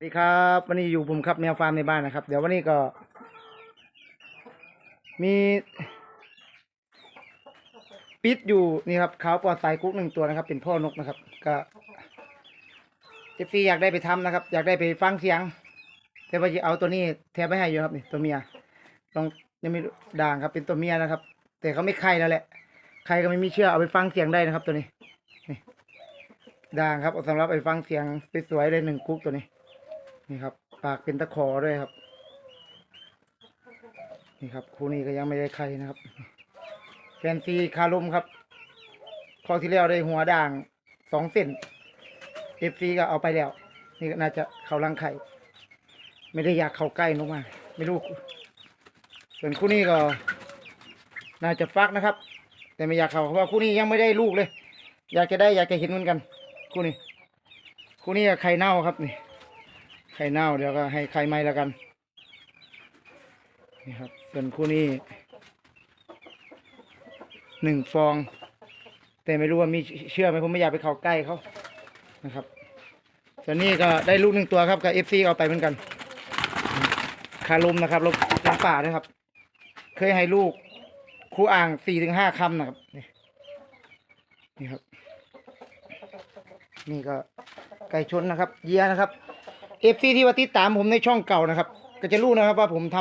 สวัสดีครับวันนี้อยู่ผมครับแมวฟาร์มในบ้านนะครับ เดี๋ยววันนี้ก็ มีปิดอยู่นี่ครับขาวปลอดสายกุ๊กหนึ่งตัวนะครับ เป็นพ่อนกนะครับ ก็เอฟซีอยากได้ไปทำนะครับ อยากได้ไปฟังเสียง แต่ว่าจะเอาตัวนี้แทบไม่ให้อยู่ครับนี่ตัวเมียต้องยังไม่ด่างครับ เป็นตัวเมียนะครับ แต่เขาไม่ไข่แล้วแหละใครก็ไม่มีเชื่อเอาไปฟังเสียงได้นะครับ ตัวนี้นี่ด่างครับเอาสำหรับไปฟังเสียงสวยๆเลยหนึ่งกุ๊กตัวนี้ นี่ครับ ปากเป็นตะขอด้วยครับ นี่ครับคู่นี้ก็ยังไม่ได้ใครนะครับแฟนซีคารุมครับข้อที่แล้วได้หัวด่างสองเส้นเอฟซีก็เอาไปแล้ว นี่น่าจะเขารังไข่ ไม่ได้อยากเข้าใกล้นกมา ไม่รู้ ส่วนคู่นี้ก็ น่าจะฟักนะครับ แต่ไม่อยากเข้าเพราะว่าคู่นี้ยังไม่ได้ลูกเลย อยากจะได้อยากจะเห็นเหมือนกัน คู่นี้ คู่นี้ก็ไข่เน่าครับนี่ ไข่เน่าเดี๋ยวก็ให้ไข่ไหม้แล้วกัน นี่ครับส่วนคู่นี้หนึ่งฟอง แต่ไม่รู้ว่ามีเชื่อไหมผมไม่อยากไปเข้าใกล้เขานะครับส่วนนี้ก็ได้ลูกหนึ่งตัวครับกับเอฟซีเอาไปเหมือนกัน คารุมนะครับลมลมป่านะครับ เคยให้ลูกคู่อ่างสี่ถึงห้าคำนะครับ นี่นี่ครับ นี่ก็ไก่ชนนะครับ เยียนะครับ เอฟซีที่ว่าติดตามผมในช่องเก่านะครับ ก็จะรู้นะครับว่าผมท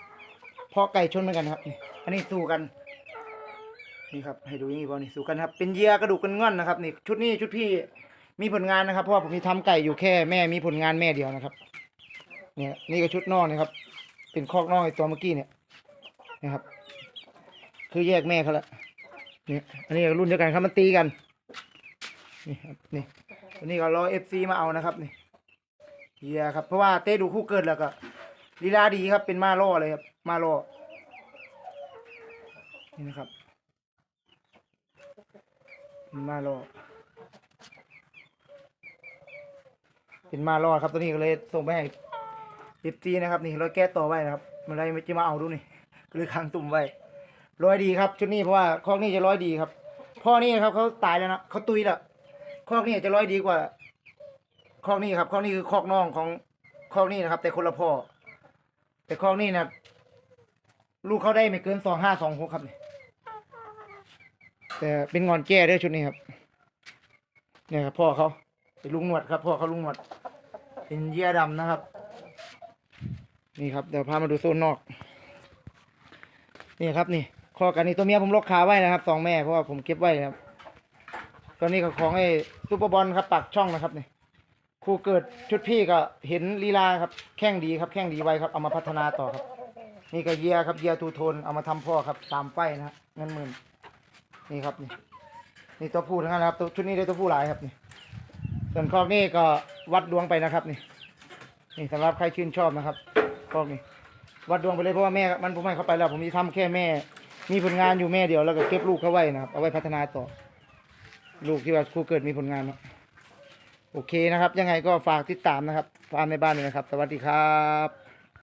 ำเพาะไก่ชนเหมือนกันครับอันนี้สู้กัน นี่ครับ ให้ดูอย่างนี้บอนี่สู้กันครับ เป็นเยียกระดูกกันง่อนนะครับนี่ชุดนี้ชุดพี่มีผลงานนะครับเพราะว่าผมมีทำไก่อยู่แค่แม่มีผลงานแม่เดียวนะครับ เนี่ยนี่ก็ชุดนอกนะครับ เป็นคอกนอกไอตัวเมื่อกี้เนี่ยนะครับ คือแยกแม่เขาละเนี่ยอันนี้รุ่นเดียวกันครับมันตีกันนี่ครับนี่อันนี้ก็รอเอฟซีมาเอานะครับนี่ เฮียครับเพราะว่าเต้ดูคู่เกิดแล้วก็ลีลาดีครับเป็นมาล่อเลยครับมาล่อนี่นะครับมาล่อเป็นมาล่อครับตัวนี้ก็เลยส่งไปให้เอฟซีนะครับนี่เร้อยแก้ต่อไว้นะครับมันไรไม่จะมาเอาดูนี่ก็เลยค้างตุ่มไว้ร้อยดีครับชุดนี้เพราะว่าคอกนี้จะร้อยดีครับพ่อนี่ครับเขาตายแล้วนะเขาตุยแล้วคอกนี้จะร้อยดีกว่า คอกนี้ครับคอกนี้คือคอกน้องของคอกนี้นะครับ แต่คนละพ่อ แต่คอกนี้นะลูกเขาได้ไม่เกินสองห้าสองหกครับนี่แต่เป็นงอนแก้ด้วยชุดนี้ครับ เนี่ยครับพ่อเขาเป็นลุงหนวดครับพ่อเขาลุงหนวด เป็นเยี่ยดำนะครับ นี่ครับเดี๋ยวพามาดูโซนนอก นี่ครับนี่คอกันนี่ตัวเมียผมล็อกขาไว้นะครับสองแม่เพราะว่าผมเก็บไว้นะครับตอนนี้ก็ของไอ้ซุปเปอร์บอลครับปักช่องนะครับนี่ ครูเกิดชุดพี่ก็เห็นลีลาครับแข้งดีครับแข้งดีไวครับเอามาพัฒนาต่อครับ นี่ก็เยียครับเยียทูโทนเอามาทำพ่อครับสามไฟนะฮะเงินหมื่นนี่ครับนี่นี่ตัวผู้ทั้งนั้นครับตัวชุดนี้ได้ตัวผู้หลายครับนี่ ส่วนคอกนี่ก็วัดดวงไปนะครับนี่ นี่สำหรับใครชื่นชอบนะครับคอกนี่วัดดวงไปเลยเพราะว่าแม่มันผมให้เขาไปแล้ว ผมมีทำแค่แม่ มีผลงานอยู่แม่เดียวแล้วก็เก็บลูกเขาไว้นะครับเอาไว้พัฒนาต่อ ลูกที่ว่าครูเกิดมีผลงานเนาะ โอเคนะครับ ยังไงก็ฝากติดตามนะครับฟาร์มในบ้านเลยนะครับ สวัสดีครับ